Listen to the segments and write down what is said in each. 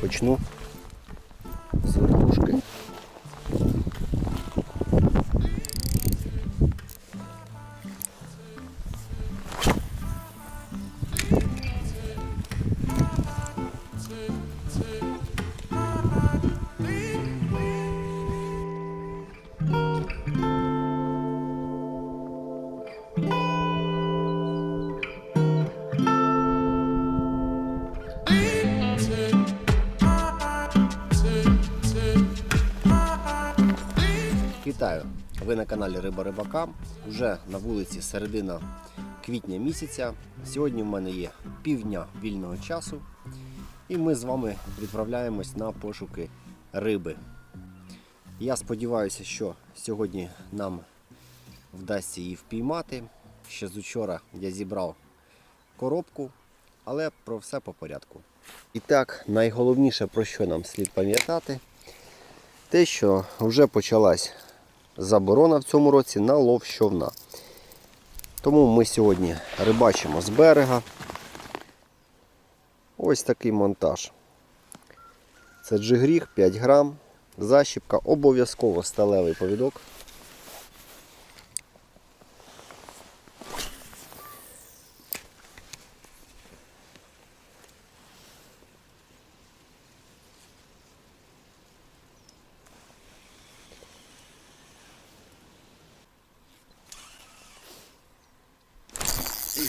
Почну з верхушки. Вітаю! Ви на каналі Риба Рибака. Уже на вулиці середина квітня місяця. Сьогодні в мене є півдня вільного часу, і ми з вами відправляємось на пошуки риби. Я сподіваюся, що сьогодні нам вдасться її впіймати. Ще з учора я зібрав коробку, але про все по порядку. І так, найголовніше про що нам слід пам'ятати, те, що вже почалась заборона в цьому році на лов щовна. Тому ми сьогодні рибачимо з берега. Ось такий монтаж. Це джигріг 5 грам, защіпка, обов'язково сталевий повідок.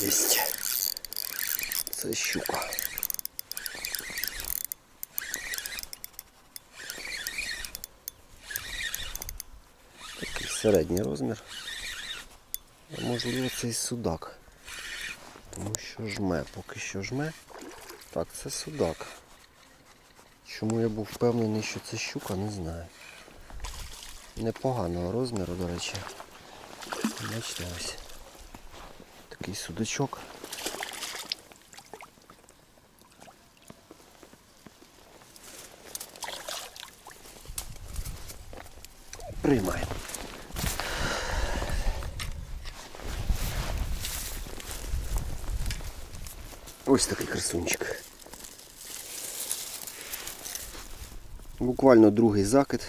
Єсть. Це щука. Такий середній розмір. А можливо це і судак. Тому що жме, поки що жме. Так, це судак. Чому я був впевнений, що це щука, не знаю. Непоганого розміру, до речі. Бачите ось такий судачок. Приймаємо. Ось такий красунчик. Буквально другий закид.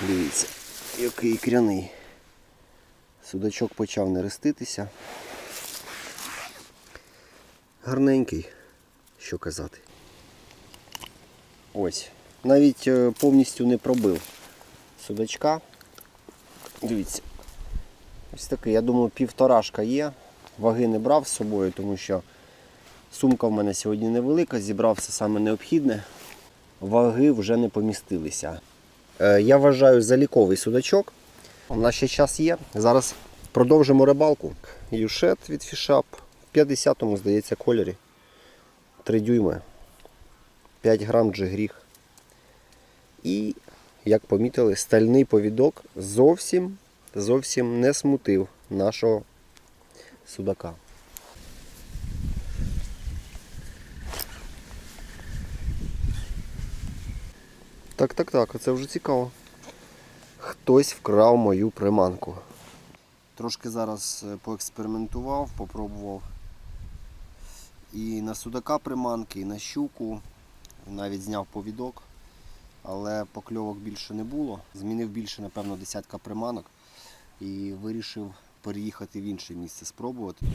Дивіться, який кряний. Судачок почав нереститися. Гарненький, що казати. Ось. Навіть е, повністю не пробив судачка. Дивіться. Ось такий, я думаю, півторашка є. Ваги не брав з собою, тому що сумка в мене сьогодні невелика, зібрав все саме необхідне. Ваги вже не помістилися. Е, Я вважаю заліковий судачок. У нас ще час є. Зараз продовжимо рибалку. Юшет від фішап. В 50-му, здається, кольорі. 3 дюйми. 5 грам джигріг. І, як помітили, стальний повідок зовсім, зовсім не смутив нашого судака. Так, так, так, це вже цікаво. Хтось вкрав мою приманку. Трошки зараз е, поекспериментував, попробував і на судака приманки, і на щуку. Навіть зняв повідок, але покльовок більше не було. Змінив більше, напевно, десятка приманок і вирішив переїхати в інше місце спробувати.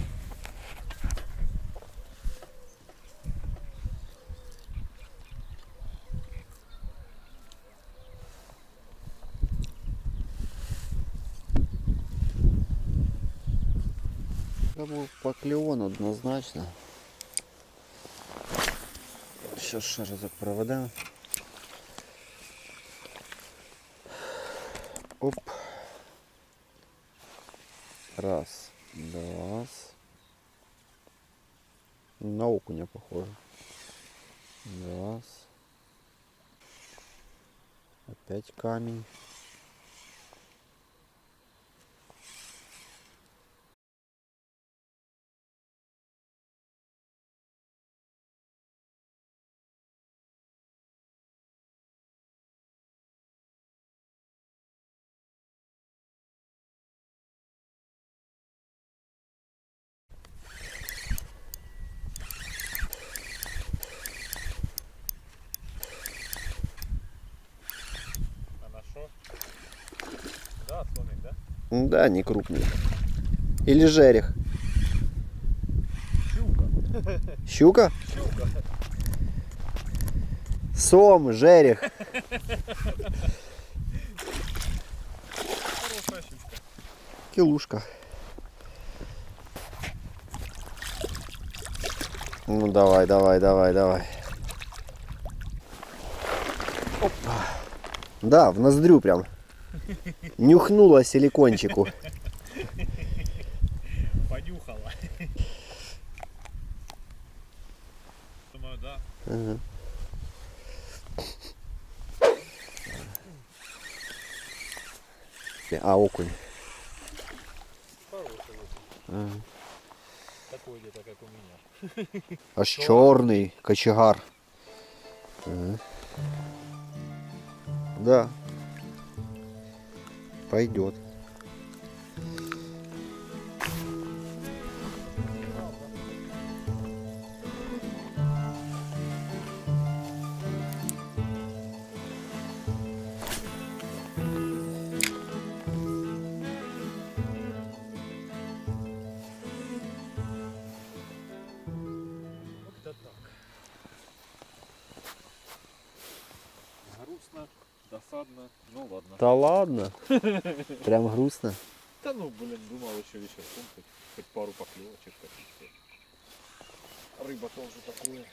Це був покльон однозначно. Що ще разок проведемо. Оп. Раз, два. На окуня похоже. Раз. Опять камень. Да, не крупный. Или жерех. Щука? Щука. Сом, жерех. Хорошая щучка. Килушка. Ну давай, давай, давай, давай. Опа. Да, в ноздрю прям. Нюхнула силикончику. Понюхала. Думаю, да. Ага. А, окунь. Хороший. Ага. Такой где-то, как у меня. Аж чорний кочегар. Ага. Да. Пойдет. Досадно, ну ладно. Да ладно. Прям грустно. Да ну, блин, думал еще вечерком хоть, хоть пару поклевочек каких-то. Рыба тоже такое.